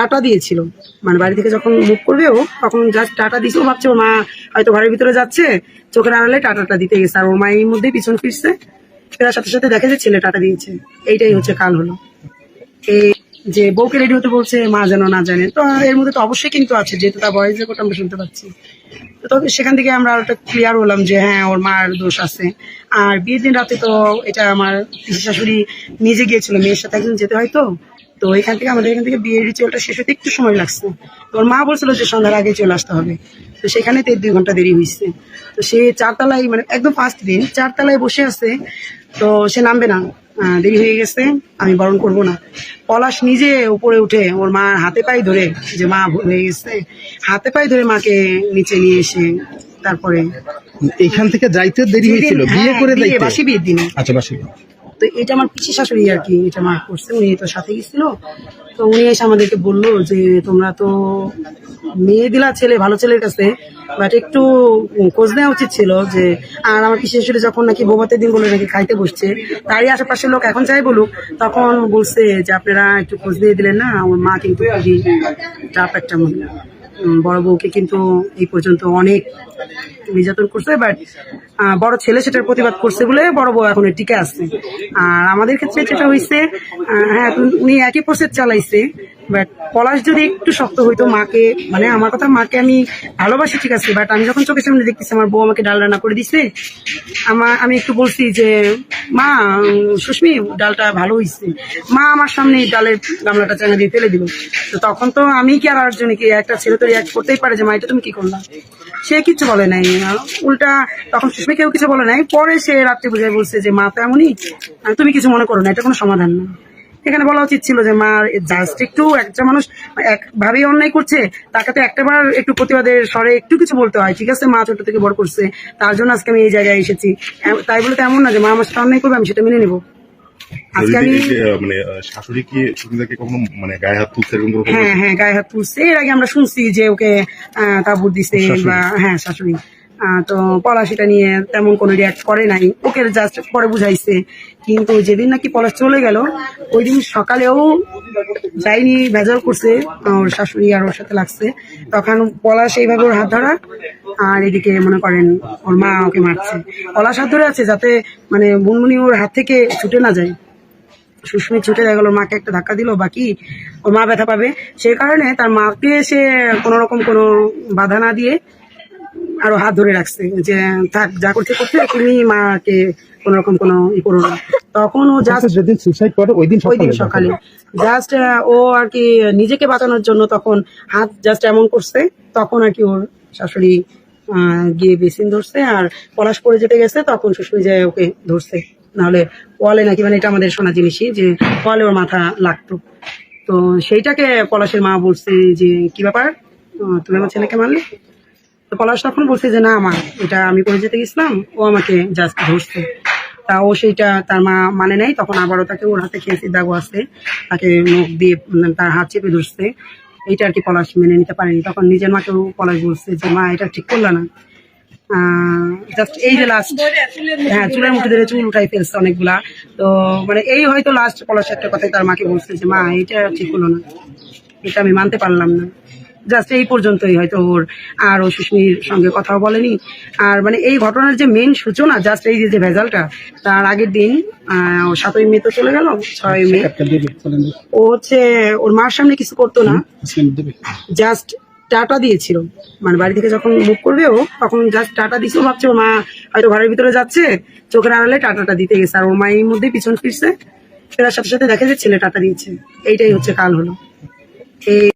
Tata দিয়েছিল। মানে বাড়ি থেকে যখন মুভ করবে ও, তখন জাস্ট টাটা দিয়েছে। ও ভাবছে মা, হয়তো ঘরের ভিতরে যাচ্ছে, চোখের আড়ালে টাটাটা দিতে গেছে। আর ওর মা এই মধ্যেই পিছন ফিরছে। ফেরার সাথে সাথে দেখে যে ছেলে টাটা দিয়েছে। এইটাই হচ্ছে কাল হলো। এই যে বউকে রেডি হতে বলছে, মা যেন না জানে। তো এর মধ্যে তো অবশ্যই কিন্তু আছে, যেহেতু তার বয়স রেকর্ড আমরা শুনতে পাচ্ছি। তো তবে সেখান থেকে আমরা একটা ক্লিয়ার হলাম যে হ্যাঁ ওর মার দোষ আছে। আর বিয়ের দিন রাতে তো এটা আমার পিসি শাশুড়ি নিজে গিয়েছিল, মেয়ের সাথে একজন যেতে হয় তো। তো এখান থেকে আমাদের এখান থেকে বিয়ের রিচুয়ালটা শেষ হতে একটু সময় লাগছে। তো ওর মা বলছিল যে সন্ধ্যার আগে চলে আসতে হবে। তো সেখানে তো দুই ঘণ্টা দেরি হয়েছে তো সে চারতলায় মানে একদম ফার্স্ট দিন চারতলায় বসে আছে। তো সে নামবে না। দেরি হয়ে গেছে। আমি বরণ করব না। পলাশ নিজে উপরে উঠে ওর মা হাতে পায়ে ধরে যে মা ভুল হয়ে গেছে হাতে পায়ে ধরে মাকে নিচে নিয়ে এসে তারপরে এখান থেকে যাইতে দেরি হয়েছিল। বিয়ে হ্যাঁ, করে বাসি বিয়ের দিনে। আচ্ছা বাসি তো এটা আমার পিসি শাশুড়ি আর কি, এটা মা করছে, উনি তো সাথে গেছিল। তো উনি এসে আমাদেরকে বলল যে, তোমরা তো মেয়ে দিলা ছেলে, ভালো ছেলের কাছে বাট একটু খোঁজ নেওয়া উচিত ছিল যে, আর আমার পিসি শাশুড়ি যখন নাকি বোবাতে দিন বলে নাকি খাইতে বসছে, তারই আশেপাশের লোক এখন চাই বলুক, তখন বলছে যে, আপনারা একটু খোঁজ দিয়ে দিলেন না, আমার মা কিন্তু খুবই টাপ একটা মহিলা। বড় বউকে কিন্তু এই পর্যন্ত অনেক নির্যাতন করছে বাট বড় ছেলে সেটার প্রতিবাদ করছে বলে বড় বউ এখন টিকে আসছে আর আমাদের ক্ষেত্রে যেটা হয়েছে হ্যাঁ উনি একই প্রসেস চালাইছে। বাট পলাশ যদি একটু শক্ত হইতো মাকে মানে আমার কথা মাকে আমি ভালোবাসি, ঠিক আছে বাট আমি যখন চোখের সামনে দেখতেছি, আমার বউ আমাকে ডাল রান্না করে দিছে আমার আমি একটু বলছি যে, মা, সুস্মি, ডালটা ভালো হয়েছে মা আমার সামনে ডালের গামলাটা চাঙা দিয়ে ফেলে দিল। তো তখন তো আমি কি আর আরেকজনে কি একটা ছেলে তো রিয়াক্ট করতেই পারে যে, মা, এটা তুমি কি করলা? সে কিছু বলে নাই। উল্টা তখন সুস্মি কেউ কিছু বলে নাই। পরে সে রাত্রে বুঝাই বলছে যে, মা তো এমনই তুমি কিছু মনে করো না, এটা কোনো সমাধান না। এখানে বলা উচিত ছিল যে মা জাস্ট একটু একটা মানুষ এক ভাবেই অন্যায় করছে তাকে তো একটাবার একটু প্রতিবাদের স্বরে একটু কিছু বলতে হয়। ঠিক আছে মা ছোট থেকে বড় করছে তার জন্য আজকে আমি এই জায়গায় এসেছি। তাই বলে তো এমন না যে মা আমার সাথে অন্যায় করবে আমি সেটা মেনে নেব। মানে শাশুড়ি কি সুবিধাকে কখনো মানে গায়ে হাত তুলছে এরকম হ্যাঁ হ্যাঁ গায়ে হাত তুলছে। এর আগে আমরা শুনছি যে ওকে তাবুর দিছে বা হ্যাঁ শাশুড়ি। তো পলাশ এটা নিয়ে তেমন কোনো রিয়াক্ট করে নাই। ওকে জাস্ট পরে বুঝাইছে। কিন্তু যেদিন নাকি পলাশ চলে গেল, ওই দিন সকালেও যাইনি ভেজাল করছে, ওর শাশুড়ি আর ওর সাথে লাগছে। তখন পলাশ এইভাবে ওর হাত ধরা, আর এদিকে মনে করেন ওর মা ওকে মারছে। পলাশ হাত ধরে আছে যাতে মানে বুনমুনি ওর হাত থেকে ছুটে না যায়। সুস্মি ছুটে গেল, মাকে একটা ধাক্কা দিল, বাকি ওর মা ব্যথা পাবে। সেই কারণে তার মাকে সে কোনো রকম কোনো বাধা না দিয়ে আরও হাত ধরে রাখছে যে থাক যা করতে করতে তুমি মাকে কোন রকম কোনো ই করো না। তখন ও জাস্ট আচ্ছা, যেদিন সুইসাইড করে ওই দিন ওই দিন সকালে জাস্ট ও আর কি নিজেকে বাঁচানোর জন্য তখন হাত জাস্ট এমন করছে তখন আর কি ওর শাশুড়ি গিয়ে বেসিন ধরছে আর পলাশ পড়ে যেতে গেছে তখন শ্বশুরি যায় ওকে ধরছে। নাহলে ওয়ালে নাকি মানে এটা আমাদের শোনা জিনিসই যে ওয়ালে ওর মাথা লাগতো। তো সেইটাকে পলাশের মা বলছে যে কি ব্যাপার? তুমি আমার ছেলেকে মারলে? তো পলাশ তখন বলছে যে, না আমার এটা আমি করে যেতে গেছিলাম, ও আমাকে জাস্ট ধরছে। তা ও সেইটা তার মা মানে নাই, তখন আবারও তাকে ওর হাতে খেয়েছি, দাগো আছে, তাকে নখ দিয়ে তার হাত চেপে ধরছে। এইটা আর কি পলাশ মেনে নিতে পারেনি। তখন নিজের মাকেও পলাশ বলছে যে, মা, এটা ঠিক করল না। জাস্ট এই যে লাস্ট হ্যাঁ চুলের মুঠে ধরে চুল উঠাই ফেলছে অনেকগুলা। তো মানে এই হয়তো লাস্ট একটা কথাই তার মাকে বলছে যে, মা, এটা ঠিক না। এটা আমি মানতে পারলাম না। জাস্ট এই পর্যন্তই হয়তো ওর আর ও সুস্মির সঙ্গে কথাও বলেনি। আর মানে এই ঘটনার যে মেন সূচনা জাস্ট এই যে ভেজালটা তার আগের দিন ও সাতই মে তো চলে গেল ছয় মে। ও হচ্ছে ওর মার সামনে কিছু করতো না। জাস্ট টাটা দিয়েছিল। মানে বাড়ি থেকে যখন মুভ করবে ও তখন জাস্ট টাটা দিয়েছে। ও ভাবছে ওর মা হয়তো ঘরের ভিতরে যাচ্ছে চোখের আড়ালে টাটাটা দিতে গেছে। আর ওর মা এই মধ্যে পিছন ফিরছে। ফেরার সাথে সাথে দেখে যে ছেলে টাটা দিয়েছে। এইটাই হচ্ছে কাল হলো। এই